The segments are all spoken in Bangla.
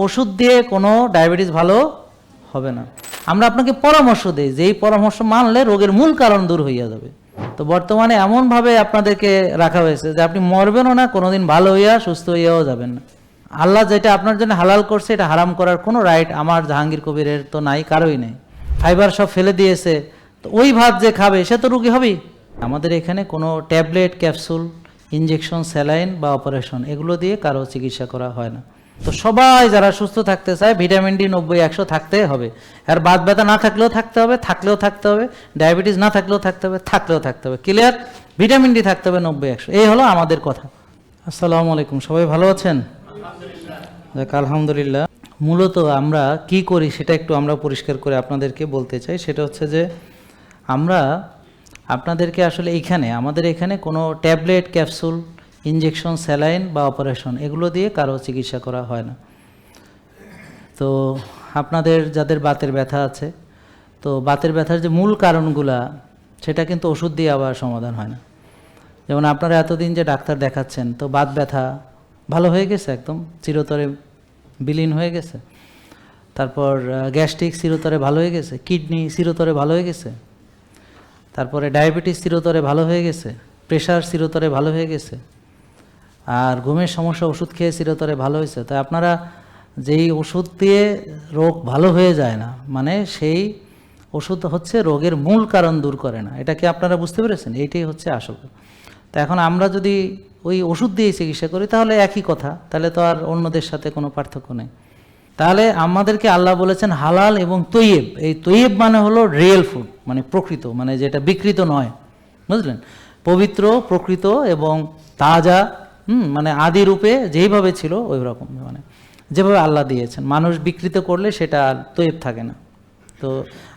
ওষুধ দিয়ে কোনো ডায়াবেটিস ভালো হবে না। আমরা আপনাকে পরামর্শ দিই যে এই পরামর্শ মানলে রোগের মূল কারণ দূর হইয়া যাবে। তো বর্তমানে এমনভাবে আপনাদেরকে রাখা হয়েছে যে আপনি মরবেনও না, কোনোদিন ভালো হইয়া সুস্থ হইয়াও যাবেন না। আল্লাহ যেটা আপনার জন্য হালাল করছে, এটা হারাম করার কোনো রাইট আমার জাহাঙ্গীর কবিরের তো নাই, কারোই নেই। ফাইবার সব ফেলে দিয়েছে, তো ওই ভাত যে খাবে, সে তো রুগী হবেই। আমাদের এখানে কোনো ট্যাবলেট, ক্যাপসুল, ইনজেকশন, স্যালাইন বা অপারেশন, এগুলো দিয়ে কারও চিকিৎসা করা হয় না। তো সবাই যারা সুস্থ থাকতে চায়, ভিটামিন ডি নব্বই, একশো থাকতে হবে। আর বাদ ব্যথা না থাকলেও থাকতে হবে, থাকলেও থাকতে হবে। ডায়াবেটিস না থাকলেও থাকতে হবে, থাকলেও থাকতে হবে। ক্লিয়ার? ভিটামিন ডি থাকতে হবে নব্বই, একশো। এই হলো আমাদের কথা। আসসালামু আলাইকুম। সবাই ভালো আছেন? আলহামদুলিল্লাহ। মূলত আমরা কি করি সেটা একটু আমরা পরিষ্কার করে আপনাদেরকে বলতে চাই। সেটা হচ্ছে যে, আমরা আপনাদেরকে আসলে এইখানে, আমাদের এখানে কোনো ট্যাবলেট, ক্যাপসুল ইনজেকশন স্যালাইন বা অপারেশন এগুলো দিয়ে কারও চিকিৎসা করা হয় না। তো আপনাদের যাদের বাতের ব্যথা আছে, তো বাতের ব্যথার যে মূল কারণগুলা, সেটা কিন্তু ওষুধ দিয়ে আবার সমাধান হয় না। যেমন আপনারা এতদিন যে ডাক্তার দেখাচ্ছেন, তো বাত ব্যথা ভালো হয়ে গেছে একদম? চিরতরে বিলীন হয়ে গেছে? তারপর গ্যাস্ট্রিক চিরতরে ভালো হয়ে গেছে? কিডনি চিরতরে ভালো হয়ে গেছে? তারপরে ডায়াবেটিস চিরতরে ভালো হয়ে গেছে? প্রেশার চিরতরে ভালো হয়ে গেছে? আর ঘুমের সমস্যা ওষুধ খেয়ে চিরতরে ভালো হয়েছে। তাই আপনারা যেই ওষুধ দিয়ে রোগ ভালো হয়ে যায় না মানে সেই ওষুধ হচ্ছে রোগের মূল কারণ দূর করে না। এটা কি আপনারা বুঝতে পেরেছেন? এইটাই হচ্ছে আসল। তো এখন আমরা যদি ওই ওষুধ দিয়ে চিকিৎসা করি, তাহলে একই কথা। তাহলে তো আর অন্যদের সাথে কোনো পার্থক্য নেই। তাহলে আমাদেরকে আল্লাহ বলেছেন হালাল এবং তৈয়েব। এই তৈয়েব মানে হলো রিয়েল ফুড মানে প্রকৃত মানে যেটা বিকৃত নয়। বুঝলেন? পবিত্র, প্রকৃত এবং তাজা হুম মানে আদি রূপে যেইভাবে ছিল ওই রকম মানে যেভাবে আল্লাহ দিয়েছেন। মানুষ বিকৃত করলে সেটা আর তৈব থাকে না। তো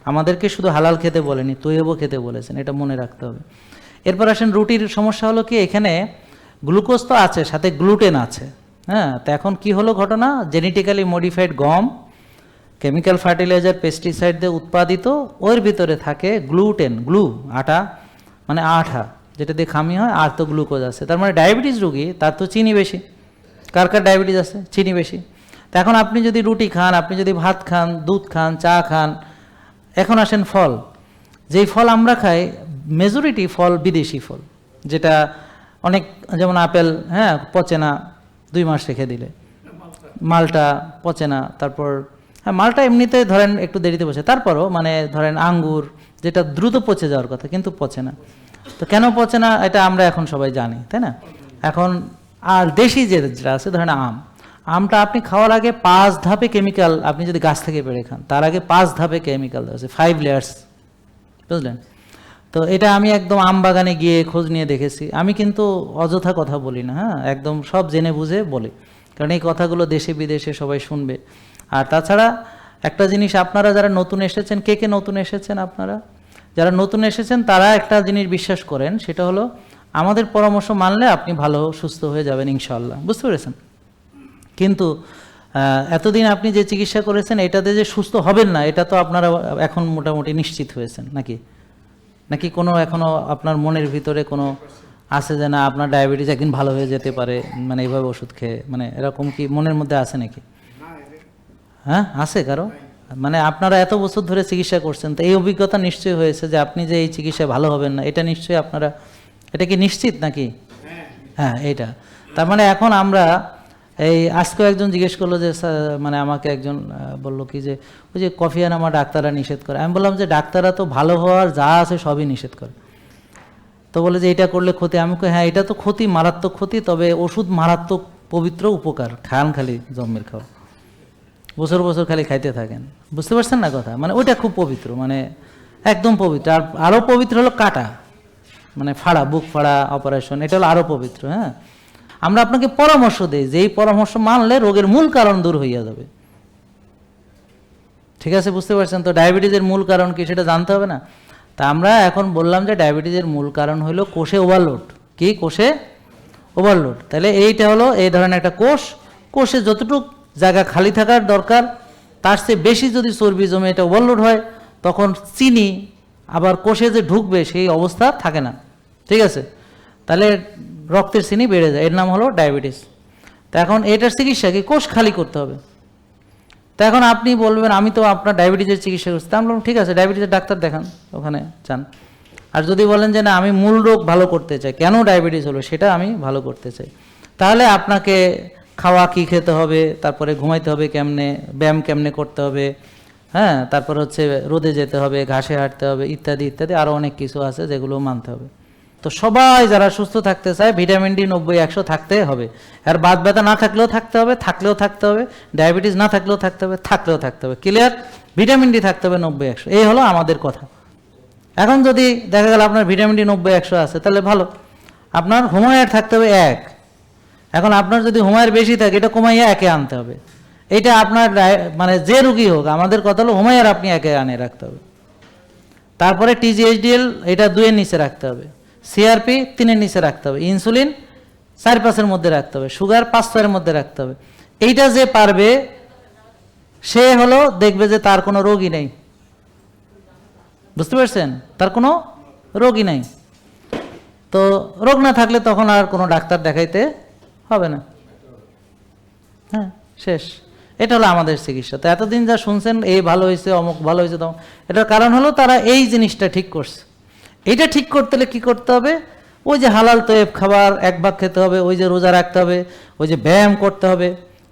আমাদেরকে শুধু হালাল খেতে বলেনি তৈবও খেতে বলেছেন, এটা মনে রাখতে হবে। এরপর আসেন, রুটির সমস্যা হলো কি, এখানে গ্লুকোজ তো আছে, সাথে গ্লুটেন আছে। হ্যাঁ তো এখন কি হলো ঘটনা? জেনেটিক্যালি মডিফাইড গম, কেমিক্যাল ফার্টিলাইজার, পেস্টিসাইড দিয়ে উৎপাদিত, ওর ভিতরে থাকে গ্লুটেন, গ্লু, আটা মানে আঠা। যেটা দিয়ে খামি হয়, আর তো গ্লুকোজ আছে। তার মানে ডায়াবেটিস রুগী, তার তো চিনি বেশি। কার কার ডায়াবেটিস আছে? চিনি বেশি। তা এখন আপনি যদি রুটি খান, আপনি যদি ভাত খান, দুধ খান, চা খান, এখন আসেন ফল। যেই ফল আমরা খাই মেজরিটি ফল বিদেশি ফল, যেটা অনেক, যেমন আপেল হ্যাঁ পচে না দুই মাস রেখে দিলে। মালটা পচে না তারপর হ্যাঁ মালটা এমনিতে ধরেন একটু দেরিতে পচে। তারপরও মানে ধরেন আঙ্গুর, যেটা দ্রুত পচে যাওয়ার কথা, কিন্তু পচে না। তো কেন পচে না? এটা আমরা এখন সবাই জানি, তাই না? এখন আর দেশি যে যেটা আছে, ধরেন আম, আমটা আপনি খাওয়ার আগে পাঁচ ধাপে কেমিক্যাল আপনি যদি গাছ থেকে পেড়ে খান, তার আগে পাঁচ ধাপে কেমিক্যাল দেওয়া আছে ফাইভ লেয়ার্স বুঝলেন? তো এটা আমি একদম আম বাগানে গিয়ে খোঁজ নিয়ে দেখেছি। আমি কিন্তু অযথা কথা বলি না হ্যাঁ? একদম সব জেনে বুঝে বলি। কারণ এই কথাগুলো দেশে বিদেশে সবাই শুনবে। আর তাছাড়া একটা জিনিস, আপনারা যারা নতুন এসেছেন, কে কে নতুন এসেছেন আপনারা? যারা নতুন এসেছেন তারা একটা জিনিস বিশ্বাস করেন সেটা হলো আমাদের পরামর্শ মানলে আপনি ভালো সুস্থ হয়ে যাবেন ইনশাল্লাহ বুঝতে পেরেছেন? কিন্তু এতদিন আপনি যে চিকিৎসা করেছেন এটাতে যে সুস্থ হবেন না এটা তো আপনারা এখন মোটামুটি নিশ্চিত হয়েছেন নাকি? নাকি কোনো এখনও আপনার মনের ভিতরে কোনো আছে যে না আপনার ডায়াবেটিস একদিন ভালো হয়ে যেতে পারে মানে এইভাবে ওষুধ খেয়ে মানে এরকম কি মনের মধ্যে আছে নাকি? হ্যাঁ আছে কারও? মানে আপনারা এত বছর ধরে চিকিৎসা করছেন, তো এই অভিজ্ঞতা নিশ্চয়ই হয়েছে যে আপনি যে এই চিকিৎসা ভালো হবেন না, এটা নিশ্চয়ই আপনারা, এটা কি নিশ্চিত নাকি? হ্যাঁ এটা তার মানে এখন আমরা এই আজকেও একজন জিজ্ঞেস করল যে মানে আমাকে একজন বলল কি যে, ওই যে কফি আনা আমার ডাক্তাররা নিষেধ করে। আমি বললাম যে, ডাক্তাররা তো ভালো হওয়ার যা আছে সবই নিষেধ করে। তো বলে যে এটা করলে ক্ষতি। আমি হ্যাঁ এটা তো ক্ষতি, মারাত্মক ক্ষতি, তবে ওষুধ মারাত্মক পবিত্র, উপকার, খান খালি জন্মের খাওয়া বছর বছর খালি খাইতে থাকেন। বুঝতে পারছেন না কথা? মানে ওইটা খুব পবিত্র মানে একদম পবিত্র। আর আরও পবিত্র হলো কাটা মানে ফাড়া, বুক ফাড়া অপারেশন এটা হলো আরও পবিত্র হ্যাঁ? আমরা আপনাকে পরামর্শ দিই যে এই পরামর্শ মানলে রোগের মূল কারণ দূর হইয়া যাবে। ঠিক আছে, বুঝতে পারছেন তো? ডায়াবেটিসের মূল কারণ কি সেটা জানতে হবে না? তা আমরা এখন বললাম যে ডায়াবেটিসের মূল কারণ হলো কোষে ওভারলোড কি? কোষে ওভারলোড তাহলে এইটা হলো এই ধরনের একটা কোষ। কোষে যতটুক জায়গা খালি থাকার দরকার। তার চেয়ে বেশি যদি চর্বি জমে এটা ওভারলোড হয়, তখন চিনি আবার কোষে যে ঢুকবে সেই অবস্থা থাকে না। ঠিক আছে? তাহলে রক্তের চিনি বেড়ে যায়। এর নাম হলো ডায়াবেটিস। তা এখন এটার চিকিৎসা কি? কোষ খালি করতে হবে। তো এখন আপনি বলবেন, আমি তো আপনার ডায়াবেটিসের চিকিৎসা করছি। তা বললাম, ঠিক আছে, ডায়াবেটিসের ডাক্তার দেখান, ওখানে যান। আর যদি বলেন যে, না, আমি মূল রোগ ভালো করতে চাই। কেন ডায়াবেটিস হলো? সেটা আমি ভালো করতে চাই। তাহলে আপনাকে খাওয়া কি খেতে হবে, তারপরে ঘুমাইতে হবে কেমনে, ব্যায়াম কেমনে করতে হবে হ্যাঁ তারপর হচ্ছে রোদে যেতে হবে, ঘাসে হাঁটতে হবে, ইত্যাদি ইত্যাদি আরও অনেক কিছু আছে যেগুলো মানতে হবে। তো সবাই যারা সুস্থ থাকতে চায়, ভিটামিন ডি নব্বই, একশো থাকতে হবে। আর বাদ ব্যথা না থাকলেও থাকতে হবে, থাকলেও থাকতে হবে, ডায়াবেটিস না থাকলেও থাকতে হবে, থাকলেও থাকতে হবে। ক্লিয়ার? ভিটামিন ডি থাকতে হবে নব্বই, একশো। এই হলো আমাদের কথা। এখন যদি দেখা গেল আপনার ভিটামিন ডি নব্বই, একশো আছে, তাহলে ভালো। আপনার হোমায়ার থাকতে হবে এক। এখন আপনার যদি হোমায়ার বেশি থাকে, এটা কমাইয়া একে আনতে হবে। এটা আপনার মানে যে রুগী হোক, আমাদের কথা হলো হোমায়ার আপনি একে আনে রাখতে হবে। তারপরে টিজিএইচডিএল এটা দুইয়ের নিচে রাখতে হবে। সিআরপি তিনের নিচে রাখতে হবে। ইনসুলিন চার পাঁচের মধ্যে রাখতে হবে। সুগার পাঁচ ছয়ের মধ্যে রাখতে হবে। এইটা যে পারবে, সে হলো দেখবে যে তার কোনো রোগই নেই। বুঝতে পারছেন? তার কোনো রোগই নাই। তো রোগ না থাকলে তখন আর কোনো ডাক্তার দেখাইতে হবে না। হ্যাঁ শেষ। এটা হলো আমাদের চিকিৎসা। তো এতদিন যা শুনছেন এই ভালো হয়েছে, অমুক ভালো হয়েছে, তমুক। এটার কারণ হলো তারা এই জিনিসটা ঠিক করছে। এইটা ঠিক করতে হলে কী করতে হবে? ওই যে হালাল তয়েব খাবার এক ভাগ খেতে হবে, ওই যে রোজা রাখতে হবে, ওই যে ব্যায়াম করতে হবে,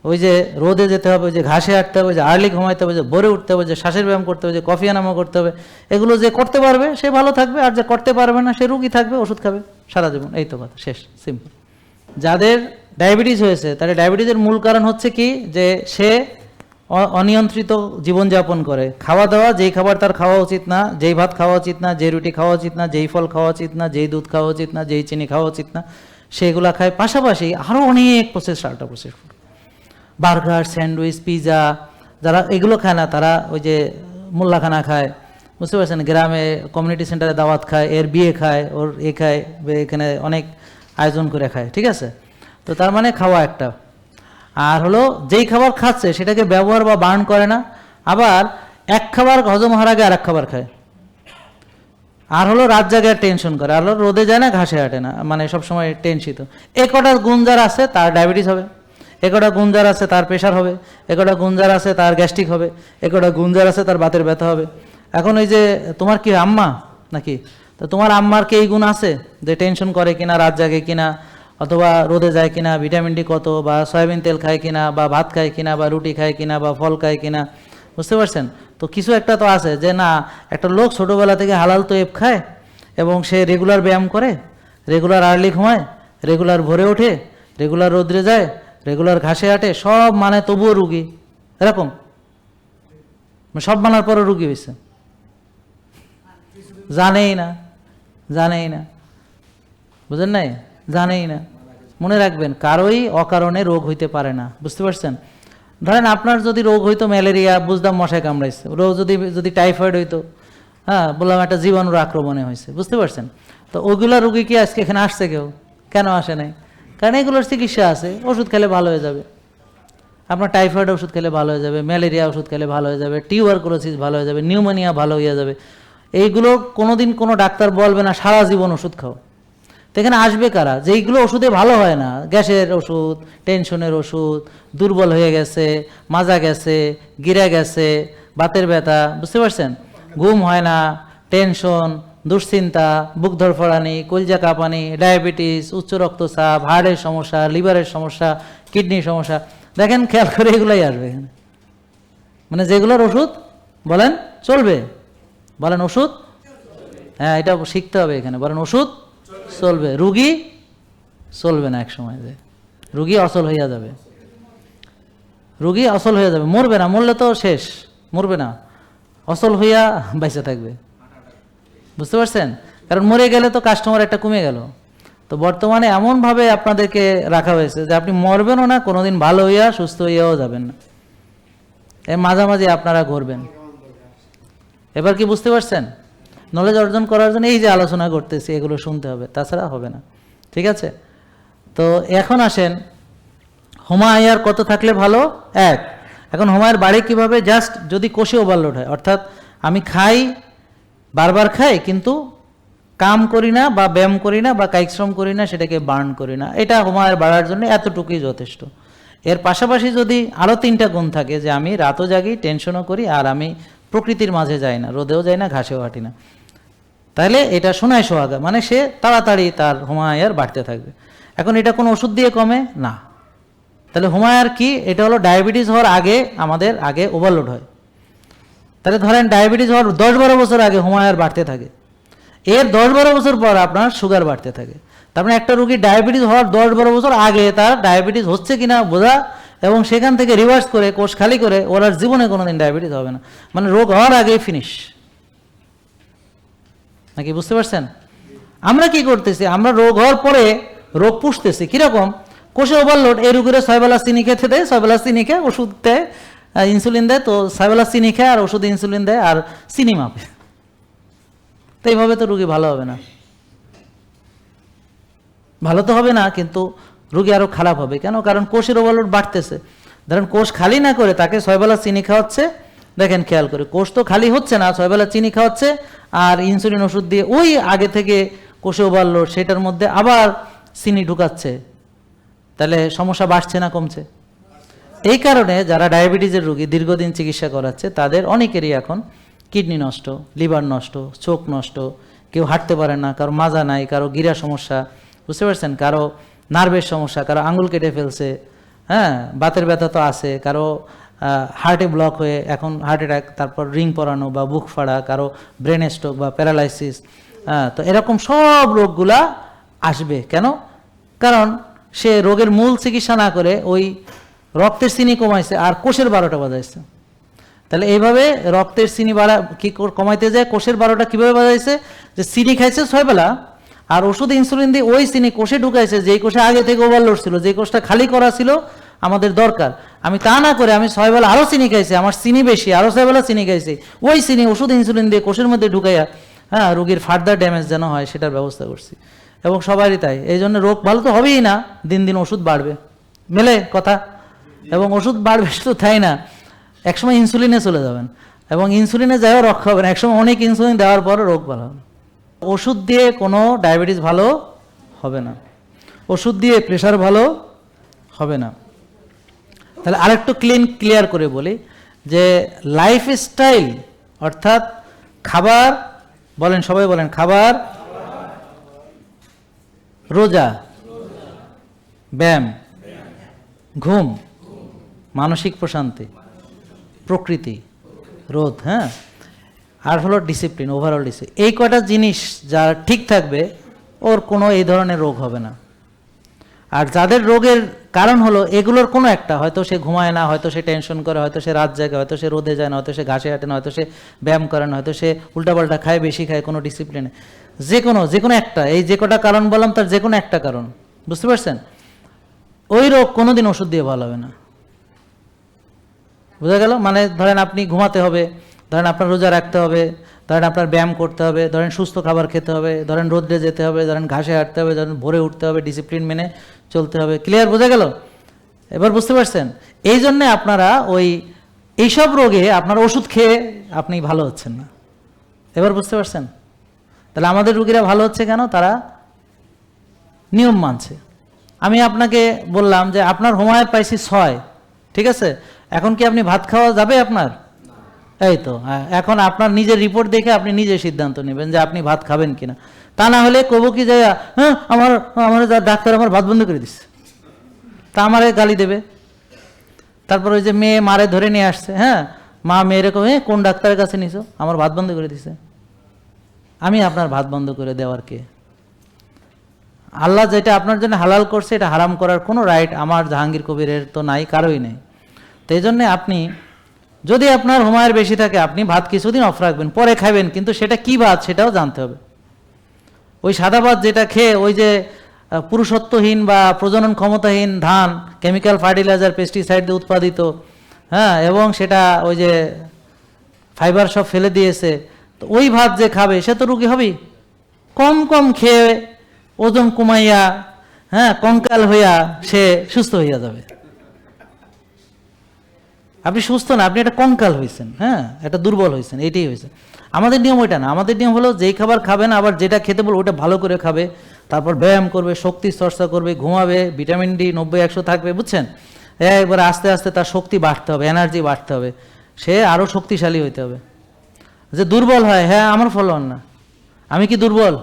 ওই যে রোদে যেতে হবে, ওই যে ঘাসে হাঁটতে হবে যে আর্লি ঘুমাইতে হবে যে ভোরে উঠতে হবে যে শ্বাসের ব্যায়াম করতে হবে যে কফি আনামো করতে হবে, এগুলো যে করতে পারবে, সে ভালো থাকবে, আর যে করতে পারবে না, সে রুগী থাকবে, ওষুধ খাবে, সারা জীবন। এই তো কথা, শেষ সিম্পল যাদের ডায়াবেটিস হয়েছে। তাহলে ডায়াবেটিসের মূল কারণ হচ্ছে কি? যে সে অনিয়ন্ত্রিত জীবনযাপন করে। খাওয়া দাওয়া, যেই খাবার তার খাওয়া উচিত না, যেই ভাত খাওয়া উচিত না, যেই রুটি খাওয়া উচিত না, যেই ফল খাওয়া উচিত না, যেই দুধ খাওয়া উচিত না, যেই চিনি খাওয়া উচিত না, সেগুলা খায়। পাশাপাশি আরও অনেক process ultra process food burger, sandwich pizza যারা এগুলো খায় না, তারা ওই যে মোল্লাখানা খায়। বুঝতে পারছেন? গ্রামে কমিউনিটি সেন্টারে দাওয়াত খায়, এর বিয়ে খায়, ওর এ খায়, এখানে অনেক আয়োজন করে খায়। ঠিক আছে? তো তার মানে খাওয়া একটা। আর হলো যেই খাবার খাচ্ছে সেটাকে ব্যবহার বা বার্ন করে না, আবার এক খাবার হজম হওয়ার আগে আর এক খাবার খায়। আর হলো রাত জায়গায় টেনশন করে। আর হলো রোদে যায় না, ঘাসে হাঁটে না। মানে সবসময় টেনশিত এ কটা গুণ যার আছে তার ডায়াবেটিস হবে। এ কটা গুণ যার আছে তার প্রেশার হবে। এ কটা গুণ যার আছে তার গ্যাস্ট্রিক হবে। এ কটা গুণ যার আছে তার বাতের ব্যথা হবে। এখন ওই যে তোমার কি, আম্মা নাকি? তো তোমার আম্মার কি এই গুণ আছে? যে টেনশন করে কিনা, রাত জাগে কিনা অথবা রোদে যায় কিনা, ভিটামিন ডি কত, বা সয়াবিন তেল খায় কিনা, বা ভাত খায় কিনা, বা রুটি খায় কিনা, বা ফল খায় কিনা, বুঝতে পারছেন? তো কিছু একটা তো আছে যে না, একটা লোক ছোটোবেলা থেকে হালাল তো এপ খায় এবং সে রেগুলার ব্যায়াম করে রেগুলার আর্লি ঘুমায় রেগুলার ভোরে ওঠে রেগুলার রোদ্রে যায় রেগুলার ঘাসে হাঁটে সব মানে তবুও রুগী। এরকম? সব মানার পরও রুগী হয়েছে জানেই না জানেই না। বুঝেন নাই? জানেই না। মনে রাখবেন, কারোই অকারণে রোগ হইতে পারে না। বুঝতে পারছেন? ধরেন আপনার যদি রোগ হইতো, ম্যালেরিয়া বুঝতাম মশায় কামড়াইছে। রোগ যদি যদি টাইফয়েড হইতো হ্যাঁ বললাম একটা জীবাণুর আক্রমণে হয়েছে। বুঝতে পারছেন? তো ওগুলা রুগী কি আজকে এখানে আসছে কেউ? কেন আসে নাই? কারণ এগুলোর চিকিৎসা আছে, ওষুধ খেলে ভালো হয়ে যাবে। আপনার টাইফয়েড ওষুধ খেলে ভালো হয়ে যাবে, ম্যালেরিয়া ওষুধ খেলে ভালো হয়ে যাবে টিউবারকুলোসিস ভালো হয়ে যাবে, নিউমোনিয়া ভালো হয়ে যাবে। এইগুলো কোনোদিন কোনো ডাক্তার বলবে না, সারা জীবন ওষুধ খাও। তো এখানে আসবে কারা? যেইগুলো ওষুধে ভালো হয় না। গ্যাসের ওষুধ টেনশনের ওষুধ, দুর্বল হয়ে গেছে, মাজা গেছে, গিরা গেছে, বাতের ব্যথা, বুঝতে পারছেন? ঘুম হয় না টেনশন দুশ্চিন্তা, বুক ধরফড়ানি কলজা কাঁপানি ডায়াবেটিস উচ্চ রক্তচাপ হার্টের সমস্যা লিভারের সমস্যা কিডনির সমস্যা। দেখেন, খেয়াল করে এগুলোই আসবে এখানে। মানে যেগুলোর ওষুধ, বলেন, চলবে। বলেন, ওষুধ? হ্যাঁ এটা শিখতে হবে এখানে। বলেন, ওষুধ চলবে। রুগী চলবে না এক সময় যে। রুগী অচল হইয়া যাবে। রুগী অচল হয়ে যাবে। মরবে না, মরলে তো শেষ। মরবে না। অচল হইয়া বাইসে থাকবে। বুঝতে পারছেন? কারণ মরে গেলে তো কাস্টমার একটা কমে গেল। তো বর্তমানে এমনভাবে আপনাদেরকে রাখা হয়েছে যে আপনি মরবেনও না, কোনোদিন ভালো হইয়া সুস্থ হইয়াও যাবেন না। এর মাঝামাঝি আপনারা ঘুরবেন। এবার কি বুঝতে পারছেন? নলেজ অর্জন করার জন্য এই যে আলোচনা করতেছি, এগুলো শুনতে হবে, তাছাড়া হবে না। ঠিক আছে? তো এখন আসেন হোমায়ার কত থাকলে ভালো? এক। এখন হোমায়ের বাড়ি কীভাবে? জাস্ট যদি কোষে ওভারলোড হয়, অর্থাৎ আমি খাই, বারবার খাই, কিন্তু কাম করি না বা ব্যায়াম করি না বা কায়িক শ্রম করি না, সেটাকে বার্ন করি না। এটা হোমায়ের বাড়ার জন্য এতটুকুই যথেষ্ট। এর পাশাপাশি যদি আরও তিনটা গুণ থাকে, যে আমি রাতও জাগি টেনশনও করি, আর আমি প্রকৃতির মাঝে যাই না, রোদেও যাই না, ঘাসেও হাঁটি না। তাহলে এটা সোনায় সোহাগা। মানে সে তাড়াতাড়ি তার হুমায়ার বাড়তে থাকবে। এখন এটা কোনো ওষুধ দিয়ে কমে? না। তাহলে হুমায়ার কি? এটা হলো ডায়াবেটিস হওয়ার আগে আমাদের আগে ওভারলোড হয়। তাহলে ধরেন ডায়াবেটিস হওয়ার দশ বারো বছর আগে হুমায়ার বাড়তে থাকে। এর দশ বারো বছর পর আপনার সুগার বাড়তে থাকে। তার মানে একটা রুগী ডায়াবেটিস হওয়ার দশ বারো বছর আগে তার ডায়াবেটিস হচ্ছে কিনা বোঝা এবং সেখান থেকে রিভার্স করে কোষ খালি করে ওর আর জীবনে কোনোদিন ডায়াবেটিস হবে না। মানে রোগ হওয়ার আগেই ফিনিশ নাকি বুঝতে পারছেন? আমরা কি করতেছি? আমরা রোগ হওয়ার পরে রোগ পুষতেছি। কীরকম? কোষে ওভারলোড এই রুগীরা ছয়বেলা চিনি খেতে দেয় ছয়বেলা চিনি খেয়ে ওষুধ দেয় ইনসুলিন দেয়, তো ছয়বেলা চিনি খায় আর ওষুধে ইনসুলিন দেয় আর চিনি মাপে। তো এইভাবে তো রুগী ভালো হবে না। ভালো তো হবে না, কিন্তু রুগী আরও খারাপ হবে। কেন? কারণ কোষের ওভারলোড বাড়তেছে। ধরেন কোষ খালি না করে তাকে ছয়বেলা চিনি খাওয়াচ্ছে দেখেন খেয়াল করে, কোষ তো খালি হচ্ছে না, ছয়বেলা চিনি খাওয়াচ্ছে, আর ইনসুলিন ওষুধ দিয়ে ওই আগে থেকে কোষে ওভারলোড সেটার মধ্যে আবার চিনি ঢুকাচ্ছে। তাহলে সমস্যা বাড়ছে না কমছে? এই কারণে যারা ডায়াবেটিসের রোগী দীর্ঘদিন চিকিৎসা করাচ্ছে, তাদের অনেকেরই এখন কিডনি নষ্ট, লিভার নষ্ট, চোখ নষ্ট, কেউ হাঁটতে পারে না, কারও মাজা নাই, কারও গিরা সমস্যা, বুঝতে পারছেন? কারও নার্ভের সমস্যা, কারও আঙুল কেটে ফেলছে হ্যাঁ বাতের ব্যথা তো আছে, কারও হার্টে ব্লক হয়ে এখন হার্ট অ্যাটাক তারপর রিং পরানো বা বুক ফাড়া, কারও ব্রেন স্ট্রোক বা প্যারালাইসিস তো এরকম সব রোগগুলা আসবে। কেন? কারণ সে রোগের মূল চিকিৎসা না করে ওই রক্তের চিনি কমাইছে আর কোষের বারোটা বাজাইছে। তাহলে এইভাবে রক্তের চিনি বাড়া কি কমাইতে যায়? কোষের বারোটা কীভাবে বাজাইছে? যে চিনি খাইছে ছয়বেলা আর ওষুধ ইনসুলিন দিয়ে ওই চিনি কোষে ঢুকাইছে, যেই কোষে আগে থেকে ওভারলোড ছিল যে কোষটা খালি করা ছিল আমাদের দরকার। আমি তা না করে আমি ছয়বেলা আরও চিনি খাইছি, আমার চিনি বেশি আরও ছয়বেলা চিনি খাইছি। ওই চিনি, ওষুধ ইনসুলিন দিয়ে কোষের মধ্যে ঢুকাইয়া হ্যাঁ রোগীর ফার্দার ড্যামেজ যেন হয় সেটার ব্যবস্থা করছি। এবং সবারই তাই। এই জন্য রোগ ভালো তো হবেই না, দিন দিন ওষুধ বাড়বে। মেলে কথা। এবং ওষুধ বাড়বে শুধু তাই না, একসময় ইনসুলিনে চলে যাবেন। এবং ইনসুলিনে যাওয়া রক্ষা হবে না। একসময় অনেক ইনসুলিন দেওয়ার পর রোগ ভালো হবে ওষুধ দিয়ে কোনো ডায়াবেটিস ভালো হবে না। ওষুধ দিয়ে প্রেশার ভালো হবে না। তাহলে আরেকটু ক্লিন ক্লিয়ার করে বলি যে লাইফ স্টাইল অর্থাৎ খাবার, বলেন, সবাই বলেন, খাবার, রোজা, ব্যায়াম, ঘুম, মানসিক প্রশান্তি, প্রকৃতি, রোদ হ্যাঁ? আর হলো ডিসিপ্লিন ওভারঅল ডিসিপ্লিন এই কটা জিনিস যার ঠিক থাকবে, ওর কোনো এই ধরনের রোগ হবে না। আর যাদের রোগের কারণ হলো, এগুলোর কোনো একটা, হয়তো সে ঘুমায় না, হয়তো সে টেনশন করে, হয়তো সে রাত জাগে, হয়তো সে রোদে যায় না, হয়তো সে ঘাসে হাঁটে না, হয়তো সে ব্যায়াম করে না, হয়তো সে উল্টাপাল্টা খায়, বেশি খায়, কোনো ডিসিপ্লিনে যে কোনো যে কোনো একটা, এই যে কটা কারণ বললাম, তার যে কোনো একটা কারণ। বুঝতে পারছেন? ওই রোগ কোনোদিন ওষুধ দিয়ে ভালো হবে না। বোঝা গেল? মানে ধরেন আপনি ঘুমাতে হবে, ধরেন আপনার রোজা রাখতে হবে, ধরেন আপনার ব্যায়াম করতে হবে, ধরেন সুস্থ খাবার খেতে হবে, ধরেন রোদ্রে যেতে হবে, ধরেন ঘাসে হাঁটতে হবে, ধরেন ভোরে উঠতে হবে ডিসিপ্লিন মেনে চলতে হবে। ক্লিয়ার বোঝা গেল? এবার বুঝতে পারছেন? এই জন্যে আপনারা ওই এইসব রোগে আপনার ওষুধ খেয়ে আপনি ভালো হচ্ছেন না। এবার বুঝতে পারছেন? তাহলে আমাদের রুগীরা ভালো হচ্ছে কেন? তারা নিয়ম মানছে। আমি আপনাকে বললাম যে আপনার হোমায় পাইছি ছয় ঠিক আছে? এখন কি আপনি ভাত খাওয়া যাবে আপনার? এই তো হ্যাঁ এখন আপনার নিজের রিপোর্ট দেখে আপনি নিজে সিদ্ধান্ত নেবেন যে আপনি ভাত খাবেন কিনা। তা না হলে কবো কি যায় হ্যাঁ আমার আমার যা- ডাক্তার আমার ভাত বন্ধ করে দিচ্ছে তা আমারে গালি দেবে। তারপর ওই যে মেয়ে মারে ধরে নিয়ে আসছে হ্যাঁ মা মেয়েরে কবে "এ, কোন ডাক্তারের কাছে নিছো? আমার ভাত বন্ধ করে দিছে। আমি আপনার ভাত বন্ধ করে দেওয়ার কে? আল্লাহ যেটা আপনার জন্য হালাল করছে এটা হারাম করার কোনো রাইট আমার জাহাঙ্গীর কবিরের তো নাই কারোই নেই। তো এই জন্যে আপনি যদি আপনার হুমায়ের বেশি থাকে আপনি ভাত কিছুদিন অফ রাখবেন পরে খাবেন কিন্তু সেটা কি ভাত সেটাও জানতে হবে। ওই সাদা ভাত যেটা খেয়ে ওই যে পুরুষত্বহীন বা প্রজনন ক্ষমতাহীন ধান কেমিক্যাল ফার্টিলাইজার পেস্টিসাইড দিয়ে উৎপাদিত হ্যাঁ এবং সেটা ওই যে ফাইবার সব ফেলে দিয়েছে, তো ওই ভাত যে খাবে, সে তো রুগী হবেই। কম কম খেয়ে ওজন কমাইয়া হ্যাঁ কঙ্কাল হইয়া সে সুস্থ হইয়া যাবে। আপনি সুস্থ না, আপনি একটা কঙ্কাল হয়েছেন হ্যাঁ? একটা দুর্বল হয়েছেন এটাই হয়েছে আমাদের নিয়ম ওইটা না, আমাদের নিয়ম হলো যেই খাবার খাবেন, আবার যেটা খেতে বলব ওটা ভালো করে খাবে, তারপর ব্যায়াম করবে, শক্তি চর্চা করবে, ঘুমাবে, ভিটামিন ডি, নব্বই, একশো থাকবে, বুঝছেন? হ্যাঁ একবার আস্তে আস্তে তার শক্তি বাড়তে হবে, এনার্জি বাড়তে হবে, সে আরও শক্তিশালী হইতে হবে। যে দুর্বল হয় হ্যাঁ আমার ফলো না। আমি কি দুর্বল?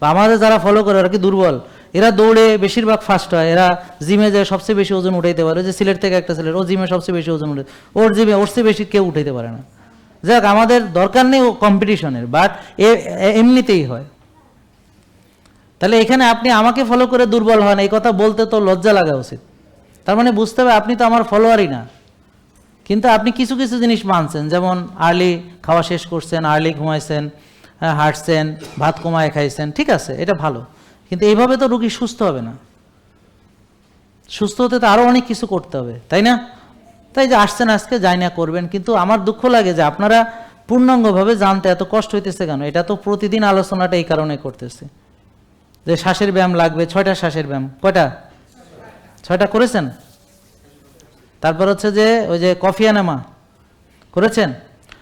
বা আমাদের যারা ফলো করে, ওরা কি দুর্বল? এরা দৌড়ে বেশিরভাগ ফার্স্ট হয়। এরা জিমে যায় সবচেয়ে বেশি ওজন উঠাইতে পারে। যে সিলেট থেকে একটা সিলেট ও জিমে সবচেয়ে বেশি ওজন উঠে ওর জিমে ওর চেয়ে বেশি কেউ উঠাইতে পারে না। যাক, আমাদের দরকার নেই কম্পিটিশনের বাট এমনিতেই হয়। তাহলে এখানে আপনি আমাকে ফলো করে দুর্বল হন, এই কথা বলতে তো লজ্জা লাগা উচিত। তার মানে বুঝতে হবে, আপনি তো আমার ফলোয়ারই না। কিন্তু আপনি কিছু কিছু জিনিস মানছেন, যেমন আর্লি খাওয়া শেষ করছেন আর্লি ঘুমাইছেন হাঁটছেন, ভাত কমায় খাইছেন, ঠিক আছে, এটা ভালো। কিন্তু এইভাবে তো রুগী সুস্থ হবে না। সুস্থ হতে তো আরও অনেক কিছু করতে হবে, তাই না? তাই যে আসছেন আজকে, যাই না করবেন, কিন্তু আমার দুঃখ লাগে যে আপনারা পূর্ণাঙ্গভাবে জানতে এত কষ্ট হইতেছে কেন? এটা তো প্রতিদিন আলোচনাটা এই কারণে করতেছে। যে শ্বাসের ব্যায়াম লাগবে, ছয়টা শ্বাসের ব্যায়াম। কয়টা? ছয়টা করেছেন? তারপর হচ্ছে যে ওই যে কফি আনামা করেছেন?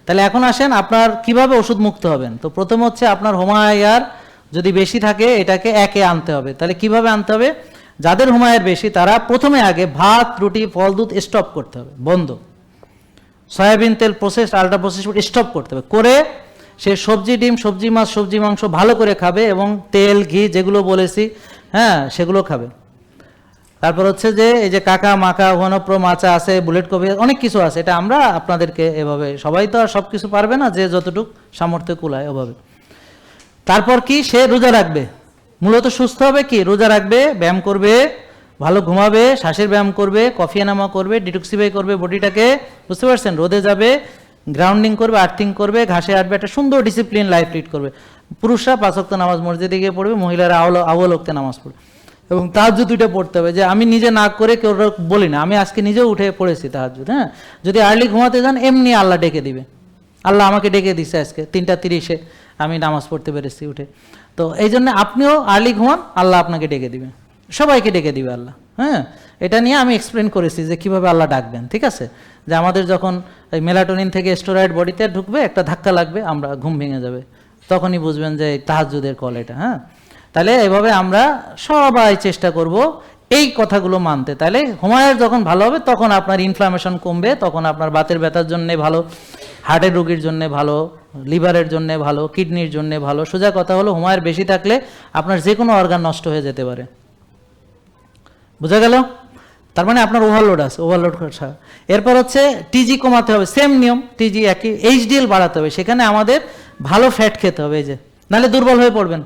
তাহলে এখন আসেন, আপনার কীভাবে ওষুধ মুক্ত হবেন? তো প্রথম হচ্ছে আপনার হোমায়ার যদি বেশি থাকে, এটাকে একে আনতে হবে। তাহলে কীভাবে আনতে হবে? যাদের হুমায়ের বেশি, তারা প্রথমে আগে ভাত, রুটি, ফল, দুধ স্টপ করতে হবে। বন্ধ। সয়াবিন তেল প্রসেস আলট্রা প্রসেস স্টপ করতে হবে। করে সে সবজি, ডিম, সবজি, মাছ, সবজি, মাংস ভালো করে খাবে এবং তেল, ঘি যেগুলো বলেছি হ্যাঁ সেগুলো খাবে। তারপর হচ্ছে যে, এই যে কাকা, মাকা ঘনপ্র মাচা আছে, বুলেট কপি, অনেক কিছু আছে। এটা আমরা আপনাদেরকে এভাবে, সবাই তো আর সব কিছু পারবে না যে যতটুক সামর্থ্য কুলায় ওভাবে। তারপর কি? সে রোজা রাখবে। মূলত সুস্থ হবে কি? রোজা রাখবে, ব্যায়াম করবে, ভালো ঘুমাবে, শ্বাসের ব্যায়াম করবে, কফি নামা করবে, ডিটক্সিফাই করবে বডিটাকে, বুঝতে পারছেন? রোদে যাবে গ্রাউন্ডিং করবে আর্থিং করবে, ঘাসে আটবে, একটা সুন্দর ডিসিপ্লিন লাইফ লিড করবে। পুরুষরা পাঁচক্ত নামাজ মসজিদে গিয়ে পড়বে, মহিলারা আওল আওয়ালক্তে নামাজ পড়বে। এবং তাহাজুদ দুইটা পড়তে হবে যে, আমি নিজে না করে কেউ বলি না, আমি আজকে নিজেও উঠে পড়েছি তাহাজুদ হ্যাঁ? যদি আর্লি ঘুমাতে যান, এমনি আল্লাহ ডেকে দিবে। আল্লাহ আমাকে ডেকে দিছে আজকে, তিনটা তিরিশে। আমি নামাজ পড়তে পেরেছি উঠে। তো এই জন্য আপনিও আর্লি ঘুমান, আল্লাহ আপনাকে ডেকে দিবে। সবাইকে ডেকে দিবে আল্লাহ হ্যাঁ? এটা নিয়ে আমি এক্সপ্লেন করেছি যে কীভাবে আল্লাহ ডাকবেন, ঠিক আছে? যে আমাদের যখন এই মেলাটোনিন থেকে স্টোরয়েড বডিতে ঢুকবে, একটা ধাক্কা লাগবে, আমরা ঘুম ভেঙে যাবে। তখনই বুঝবেন যে তাহাজুদের কল এটা হ্যাঁ? তাহলে এভাবে আমরা সবাই চেষ্টা করব এই কথাগুলো মানতে। তাহলে হোমায়ের যখন ভালো হবে, তখন আপনার ইনফ্লামেশন কমবে, তখন আপনার বাতের ব্যথার জন্য ভালো। হার্টের রোগীর জন্য ভালো, লিভারের জন্য ভালো, কিডনির জন্য ভালো, সোজা কথা হলো হুমায়ের বেশি থাকলে আপনার যে কোনো অর্গান নষ্ট হয়ে যেতে পারে। বোঝা গেল? তার মানে আপনার ওভারলোড আছে ওভারলোড এরপর হচ্ছে টিজি কমাতে হবে সেম নিয়ম টিজি একই এইচডিএল বাড়াতে হবে, সেখানে আমাদের ভালো ফ্যাট খেতে হবে, এই যে। নাহলে দুর্বল হয়ে পড়বেন।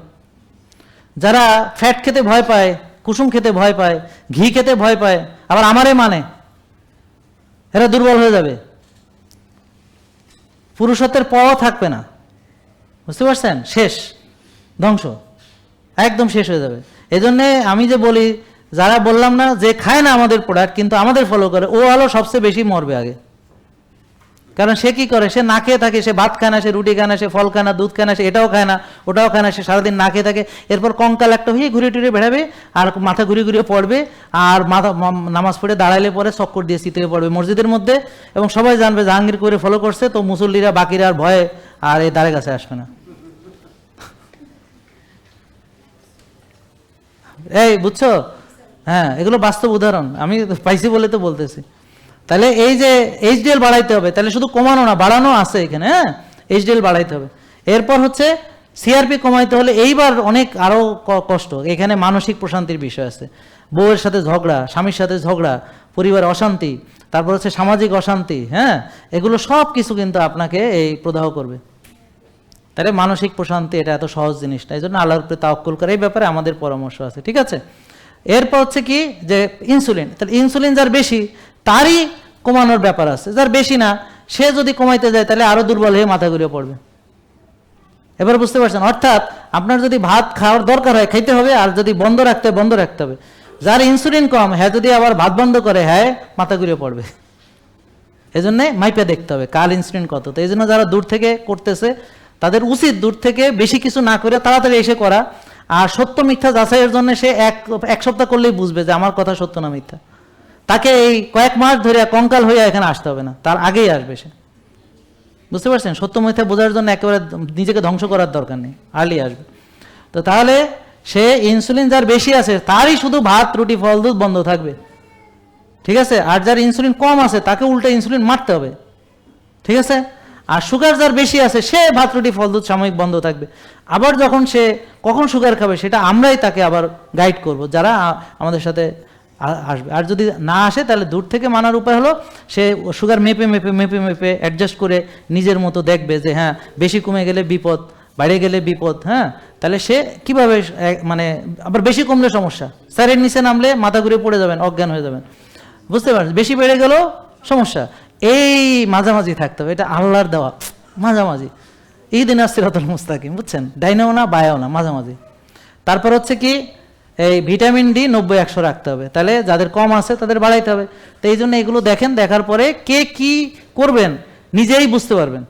যারা ফ্যাট খেতে ভয় পায়, কুসুম খেতে ভয় পায়, ঘি খেতে ভয় পায়, আবার আমারে মানে এরা দুর্বল হয়ে যাবে। পুরুষত্বের পও থাকবে না। বুঝতে পারছেন? শেষ। ধ্বংস। একদম শেষ হয়ে যাবে। এই জন্যে আমি যে বলি, যারা বললাম না যে খায় না আমাদের প্রোডাক্ট কিন্তু আমাদের ফলো করে, ও আলো সবচেয়ে বেশি মরবে আগে। কারণ সে কি করে? সে না খেয়ে থাকে, সে ভাত খায় না, সে রুটি খায় না, সে ফল খায় না, দুধ খায় না, সে এটাও খায় না, ওটাও খায় না, সে সারাদিন না খেয়ে থাকে। এরপর কঙ্কাল একটা হয়ে ঘুরে টুরে বেড়াবে আর মাথা ঘুরে ঘুরে পড়বে আর মাথা নামাজ পড়ে দাঁড়াইলে পরে চক্কর দিয়ে শীতে পড়বে মসজিদের মধ্যে। এবং সবাই জানবে জাহাঙ্গীর করে ফলো করছে, তো মুসল্লিরা, বাকিরা আর ভয়ে আর এই দাঁড়ে কাছে আসবে না। এই, বুঝছ? হ্যাঁ এগুলো বাস্তব উদাহরণ। আমি পাইছি বলে তো বলতেছি। তাহলে এই যে এইচডিএল বাড়াইতে হবে, তাহলে শুধু কমানো না, বাড়ানো আছে এখানে হ্যাঁ? এইচডিএল বাড়াইতে হবে। এরপর হচ্ছে সিআরপি কমাইতে হলে এইবার অনেক আরও কষ্ট। এখানে মানসিক প্রশান্তির বিষয় আছে। বউয়ের সাথে ঝগড়া, স্বামীর সাথে ঝগড়া, পরিবার অশান্তি, তারপর হচ্ছে সামাজিক অশান্তি হ্যাঁ? এগুলো সব কিছু কিন্তু আপনাকে এই প্রদাহ করবে। তাহলে মানসিক প্রশান্তি এটা এত সহজ জিনিস না এই জন্য আল্লাহর উপরে তাওকুল করে, এই ব্যাপারে আমাদের পরামর্শ আছে, ঠিক আছে? এরপর হচ্ছে কি যে ইনসুলিন তাহলে ইনসুলিন যার বেশি তারই কমানোর ব্যাপার আছে। যার বেশি না, সে যদি কমাইতে যায়, তাহলে আরও দুর্বল হয়ে মাথা ঘুরিয়ে পড়বে। এবার বুঝতে পারছেন? অর্থাৎ আপনার যদি ভাত খাওয়ার দরকার হয়, খাইতে হবে, আর যদি বন্ধ রাখতে হয়, বন্ধ রাখতে হবে। যার ইনসুলিন কম হ্যাঁ যদি আবার ভাত বন্ধ করে হ্যাঁ মাথা ঘুরিয়ে পড়বে। এই জন্যে মাইপে দেখতে হবে কাল ইনসুলিন কত। তো এই জন্য যারা দূর থেকে করতেছে, তাদের উচিত দূর থেকে বেশি কিছু না করে তাড়াতাড়ি এসে করা। আর সত্য মিথ্যা যাচাইয়ের জন্য সে এক এক সপ্তাহ করলেই বুঝবে যে আমার কথা সত্য না মিথ্যা। তাকে এই কয়েক মাস ধরে কঙ্কাল হয়ে এখানে আসতে হবে না। তার আগেই আসবে সে। বুঝতে পারছেন? সত্য মিথ্যা বোঝার জন্য একেবারে নিজেকে ধ্বংস করার দরকার নেই। আর্লি আসবে। তো তাহলে সে ইনসুলিন যার বেশি আছে, তারই শুধু ভাত, রুটি, ফল, দুধ বন্ধ থাকবে। ঠিক আছে? আর যার ইনসুলিন কম আছে, তাকে উল্টা ইনসুলিন মারতে হবে। ঠিক আছে? আর সুগার যার বেশি আছে, সে ভাত, রুটি, ফল, দুধ সাময়িক বন্ধ থাকবে। আবার যখন সে কখন সুগার খাবে, সেটা আমরাই তাকে আবার গাইড করব। যারা আমাদের সাথে আসবে। আর যদি না আসে, তাহলে দূর থেকে মানার উপায় হলো সে সুগার মেপে মেপে মেপে মেপে অ্যাডজাস্ট করে নিজের মতো দেখবে যে হ্যাঁ বেশি কমে গেলে বিপদ বাইরে গেলে বিপদ হ্যাঁ? তাহলে সে কীভাবে মানে আবার বেশি কমলে সমস্যা। স্যারের নিচে নামলে মাথা ঘুরে পড়ে যাবেন, অজ্ঞান হয়ে যাবেন। বুঝতে পারছেন? বেশি বেড়ে গেল, সমস্যা। এই মাঝামাঝি থাকতে হবে। এটা আল্লাহর দেওয়া। মাঝামাঝি। এই দিন আসছে রতন মুস্তাকিম, বুঝছেন? ডাইনাও না, বায়াও না, মাঝামাঝি। তারপর হচ্ছে কি এই ভিটামিন ডি নব্বই একশো রাখতে হবে। তাহলে যাদের কম আছে তাদের বাড়াইতে হবে। তো এই জন্য এগুলো দেখেন, দেখার পরে কে কি করবেন নিজেই বুঝতে পারবেন।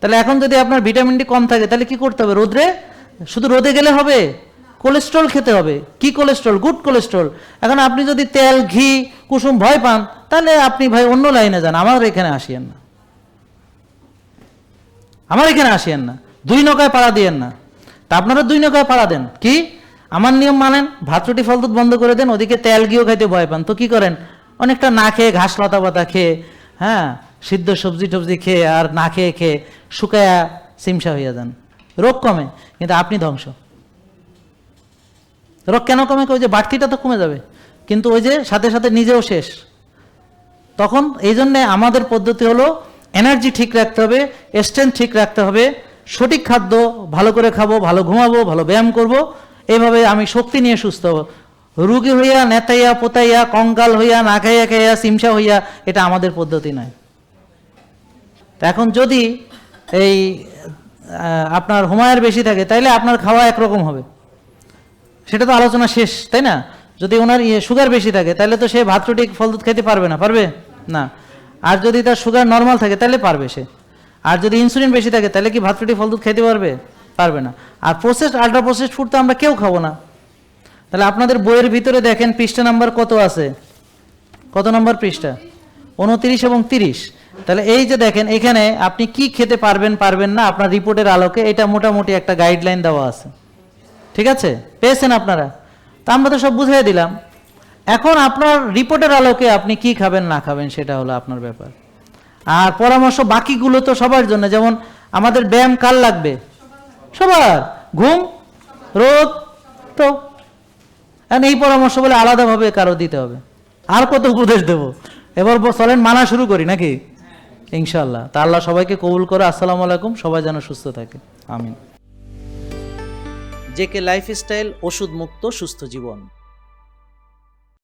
তাহলে এখন যদি আপনার ভিটামিন ডি কম থাকে, তাহলে কি করতে হবে রোদে শুধু রোদে গেলে হবে? কোলেস্ট্রল খেতে হবে। কি কোলেস্ট্রল? Good cholesterol. এখন আপনি যদি তেল, ঘি, কুসুম ভয় পান, তাহলে আপনি ভাই অন্য লাইনে যান। আমার এখানে আসিয়েন না। আমার এখানে আসিয়েন না। দুই নৌকায় পাড়া দিয়েন না। তা আপনারা দুই নৌকায় পাড়া দেন। কি? আমার নিয়ম মানেন, ভাত রুটি ফল দুধ বন্ধ করে দেন, ওদিকে তেল ঘিও খাইতে ভয় পান। তো কি করেন? অনেকটা না খেয়ে ঘাস লতা পাতা খেয়ে হ্যাঁ সিদ্ধ সবজি টবজি খেয়ে আর না খেয়ে খেয়ে শুকায়া সিমসা হইয়া যান। রোগ কমে, কিন্তু আপনি ধ্বংস। রোগ কেন কমে? ওই যে বাড়তিটা তো কমে যাবে। কিন্তু ওই যে সাথে সাথে নিজেও শেষ। তখন এই জন্যে আমাদের পদ্ধতি হলো এনার্জি ঠিক রাখতে হবে স্ট্রেংথ ঠিক রাখতে হবে, সঠিক খাদ্য ভালো করে খাব, ভালো ঘুমাবো, ভালো ব্যায়াম করব এইভাবে আমি শক্তি নিয়ে সুস্থ। হব রুগী হইয়া, নেতাইয়া, পোতাইয়া, কঙ্কাল হইয়া, না খাইয়া খাইয়া, সিমসা হইয়া, এটা আমাদের পদ্ধতি নয়। এখন যদি এই আপনার হুমায়ের বেশি থাকে, তাইলে আপনার খাওয়া একরকম হবে। সেটা তো আলোচনা শেষ, তাই না? যদি ওনার ইয়ে সুগার বেশি থাকে তাহলে তো সে ভাত, রুটি, ফল, দুধ খেতে পারবে না পারবে? না। আর যদি তার সুগার নর্মাল থাকে তাহলে পারবে সে। আর যদি ইনসুলিন বেশি থাকে তাহলে কি ভাত, রুটি, ফল, দুধ খেতে পারবে? পারবে না। আর প্রসেসড আল্ট্রা প্রসেসড ফুড তো আমরা কেউ খাব না। তাহলে আপনাদের বইয়ের ভিতরে দেখেন পৃষ্ঠা নাম্বার কত আছে? কত নম্বর পৃষ্ঠা? উনত্রিশ এবং তিরিশ। তাহলে এই যে দেখেন, এখানে আপনি কি খেতে পারবেন পারবেন না, আপনার রিপোর্টের আলোকে এটা মোটামুটি একটা গাইডলাইন দেওয়া আছে। ঠিক আছে? পেয়েছেন আপনারা? তা আমরা তো সব বুঝিয়ে দিলাম। এখন আপনার রিপোর্টের আলোকে আপনি কি খাবেন, না খাবেন, সেটা হলো আপনার ব্যাপার। আর পরামর্শ বাকিগুলো তো সবার জন্য। যেমন আমাদের ব্যায়াম কার লাগবে? সবার ঘুম, রোদ, তো। এখন এই পরামর্শ বলে আলাদাভাবে কারও দিতে হবে। আর কত উপদেশ দেব? এবার চলেন মানা শুরু করি নাকি? ইনশাল্লাহ তা আল্লাহ সবাইকে কবুল করে। আসসালামু আলাইকুম। সবাই যেন সুস্থ থাকে। আমিন। জেকে লাইফস্টাইল ওষুধ মুক্ত সুস্থ জীবন।